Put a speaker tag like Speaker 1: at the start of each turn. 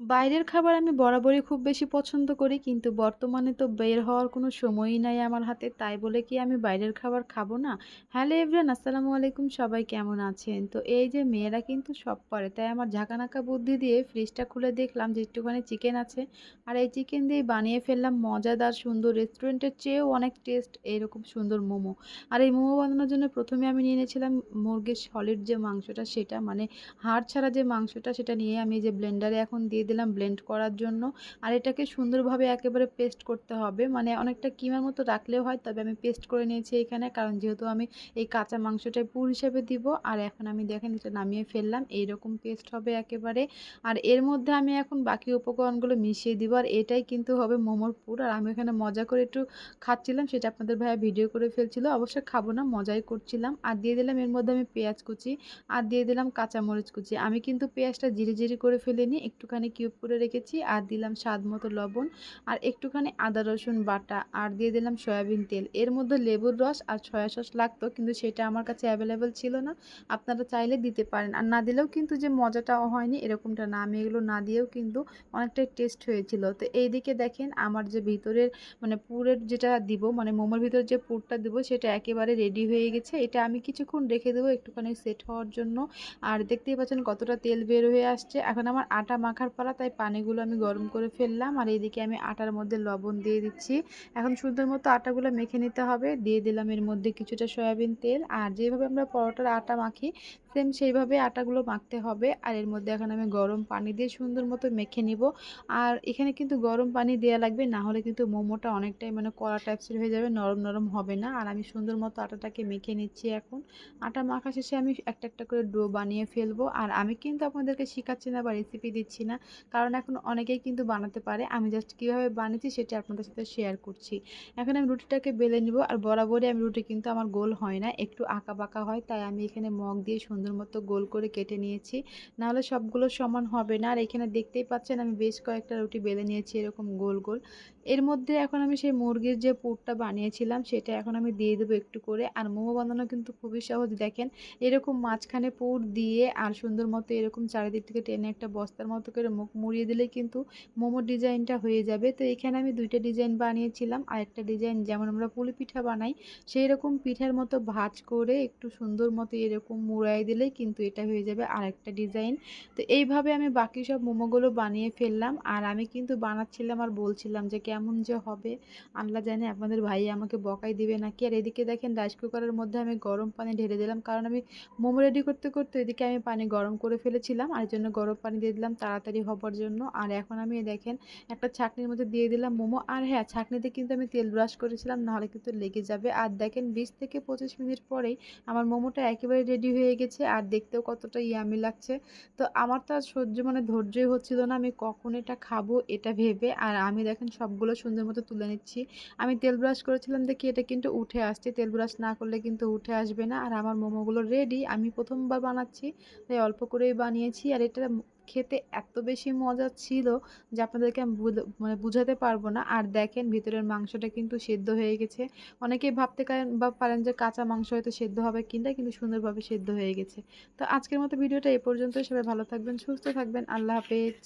Speaker 1: বাইরের খাবার আমি বরাবরই খুব বেশি পছন্দ করি, কিন্তু বর্তমানে তো বের হওয়ার কোনো সময়ই নাই আমার হাতে। তাই বলে কি আমি বাইরের খাবার খাব না? হ্যালো এভরিওয়ান, আসসালামু আলাইকুম, সবাই কেমন আছেন? তো এই যে মেয়েরা কিন্তু সব পারে তাই আমার ঝাঁকানাকা বুদ্ধি দিয়ে ফ্রিজটা খুলে দেখলাম যে একটুখানি চিকেন আছে। আর এই চিকেন দিয়ে বানিয়ে ফেললাম মজাদার সুন্দর রেস্টুরেন্টের চেয়েও অনেক টেস্ট এরকম সুন্দর মোমো। আর এই মোমো বানানোর জন্য প্রথমে আমি নিয়ে নিয়েছিলাম মুরগির সলিড যে মাংসটা, সেটা মানে হাড় ছাড়া যে মাংসটা, সেটা নিয়ে আমি যে ব্লেন্ডারে এখন দিয়ে দিলাম ব্লেন্ড করার জন্য। আর এটাকে সুন্দরভাবে একেবারে পেস্ট করতে হবে। মানে অনেকটা কিমার মতো রাখলেও হয়, তবে আমি পেস্ট করে নিয়েছি এখানে। কারণ যেহেতু আমি এই কাঁচা মাংসটাই পুর হিসেবে দিব, আর এখন আমি দেখেন এটা নামিয়ে ফেললাম। এইরকম পেস্ট হবে একেবারে। আর এর মধ্যে আমি এখন বাকি উপকরণগুলো মিশিয়ে দিব। আর এটাই কিন্তু হবে মোমোর পুর। আর আমি এখানে মজা করে একটু খাচ্ছিলাম, সেটা আপনাদের ভাইয়া ভিডিও করে ফেলছিল। অবশ্যই খাব না, মজাই করছিলাম। আর দিয়ে দিলাম এর মধ্যে আমি পেঁয়াজ কুচি। আর দিয়ে দিলাম কাঁচামরিচ কুচি। আমি কিন্তু পেঁয়াজটা জিরে জিরে করে ফেলিনি, একটুখানি কিউব করে রেখেছি, আর দিলাম স্বাদ মতো লবণ, আর একটুখানি আদা, রসুন বাটা, আর দিয়ে দিলাম সয়াবিন তেল। এর মধ্যে লেবুর রস আর সয়া সস লাগতো, কিন্তু সেটা আমার কাছে অ্যাভেলেবেল ছিল না। আপনারা চাইলে দিতে পারেন, আর না দিলেও কিন্তু যে মজাটা হয়নি এরকমটা না। আমি এগুলো না দিয়েও কিন্তু অনেকটাই টেস্ট হয়েছিল। তো এই দিকে দেখেন আমার যে ভিতরের মানে পুরের যেটা দিব মানে মোমোর ভিতরে যে পুরটা দিব, সেটা একেবারে রেডি হয়ে গেছে। এটা আমি কিছুক্ষণ রেখে দেবো একটুখানি সেট হওয়ার জন্য। আর দেখতেই পাচ্ছেন কতটা তেল বের হয়ে আসছে। এখন আমার আটা মাখার পালা তাই পানিগুলো আমি গরম করে ফেললাম। আর এইদিকে আমি আটার মধ্যে লবণ দিয়ে দিচ্ছি। এখন সুন্দর মতো আটাগুলো মেখে নিতে হবে। দিয়ে দিলাম এর মধ্যে কিছুটা সয়াবিন তেল। আর যেভাবে আমরা পরোটার আটা মাখি সেম সেইভাবে আটাগুলো মাখতে হবে। আর এর মধ্যে এখন আমি গরম পানি দিয়ে সুন্দর মতো মেখে নিব। আর এখানে কিন্তু গরম পানি দেওয়া লাগবে, না হলে কিন্তু মোমোটা অনেকটাই মানে কড়া টাইপসের হয়ে যাবে, নরম নরম হবে না। আর আমি সুন্দর মতো আটাটাকে মেখে নিচ্ছি এখন। আটা মাখা শেষে আমি একটা একটা করে ডো বানিয়ে ফেলব। আর আমি কিন্তু আপনাদেরকে শেখাচ্ছি না বা রেসিপি দিচ্ছি না। কারণ এখন অনেকেই কিন্তু বানাতে পারে। আমি জাস্ট কীভাবে বানিয়েছি সেটা আপনাদের সাথে শেয়ার করছি। এখন আমি রুটিটাকে বেলে নিব আর বরাবরই আমি রুটি কিন্তু আমার গোল হয় না, একটু আঁকা বাঁকা হয়, তাই আমি এখানে মগ দিয়ে সুন্দর মতো গোল করে কেটে নিয়েছি। নাহলে সবগুলো সমান হবে না। আর এখানে দেখতেই পাচ্ছেন আমি বেশ কয়েকটা রুটি বেলে নিয়েছি এরকম গোল গোল। এর মধ্যে এখন আমি সেই মুরগির যে পুরটা বানিয়েছিলাম সেটা এখন আমি দিয়ে দেবো একটু করে। আর মোমো বানানো কিন্তু খুবই সহজ। দেখেন, এরকম মাঝখানে পুর দিয়ে আর সুন্দর মতো এরকম চারিদিক থেকে টেনে একটা বস্তার মতো করে মুখ মুড়িয়ে দিলে কিন্তু মোমোর ডিজাইনটা হয়ে যাবে। তো এখানে আমি দুইটা ডিজাইন বানিয়েছিলাম। আর একটা ডিজাইন যেমন আমরা পুলি পিঠা বানাই, সেই রকম পিঠার মতো ভাজ করে একটু সুন্দর মতো এরকম মুড়াই দিলেই কিন্তু এটা হয়ে যাবে আর একটা ডিজাইন। তো এইভাবে আমি বাকি সব মোমোগুলো বানিয়ে ফেললাম। আর আমি কিন্তু বানাচ্ছিলাম আর বলছিলাম যে কেমন যে হবে। আল্লাহ জানে আপনাদের ভাই আমাকে বকাই দিবে নাকি। আর এদিকে দেখেন রাইস কুকারের মধ্যে আমি গরম পানি ঢেলে দিলাম। কারণ আমি মোমো রেডি করতে করতে এদিকে আমি পানি গরম করে ফেলেছিলাম। আর জন্য গরম পানি দিয়ে দিলাম। তাড়াতাড়ি হবার জন্য। আর এখন আমি দেখেন একটা ছাকনির মধ্যে দিয়ে দিলাম মোমো। আর হ্যাঁ ছাকনিতে কিন্তু আমি তেল ব্রাশ করেছিলাম, নাহলে কিন্তু লেগে যাবে। আর দেখেন বিশ থেকে পঁচিশ মিনিট পরেই আমার মোমোটা একেবারে রেডি হয়ে গেছে। আর দেখতেও কতটা ইয়ামি লাগছে। তো আমার তো আর সহ্য মানে ধৈর্যই হচ্ছিল না, আমি কখন এটা খাব এটা ভেবে। আর আমি দেখেন সবগুলো সুন্দর মতো তুলে নিচ্ছি। আমি তেল ব্রাশ করেছিলাম দেখি এটা কিন্তু উঠে আসছে। তেল ব্রাশ না করলে কিন্তু উঠে আসবে না। আর আমার মোমোগুলো রেডি আমি প্রথমবার বানাচ্ছি, তাই অল্প করেই বানিয়েছি। আর এটা খেতে এত বেশি মজা ছিল যে আপনাদেরকে আমি মানে বুঝাতে পারব না। আর দেখেন ভিতরের মাংসটা কিন্তু সেদ্ধ হয়ে গেছে। অনেকেই ভাবতে পারেন বা পারেন যে কাঁচা মাংস হয়তো সেদ্ধ হবে কিনা, কিন্তু সুন্দরভাবে সেদ্ধ হয়ে গেছে। তো আজকের মতো ভিডিওটা এ পর্যন্তই। সবাই ভালো থাকবেন, সুস্থ থাকবেন। আল্লাহ হাফেজ।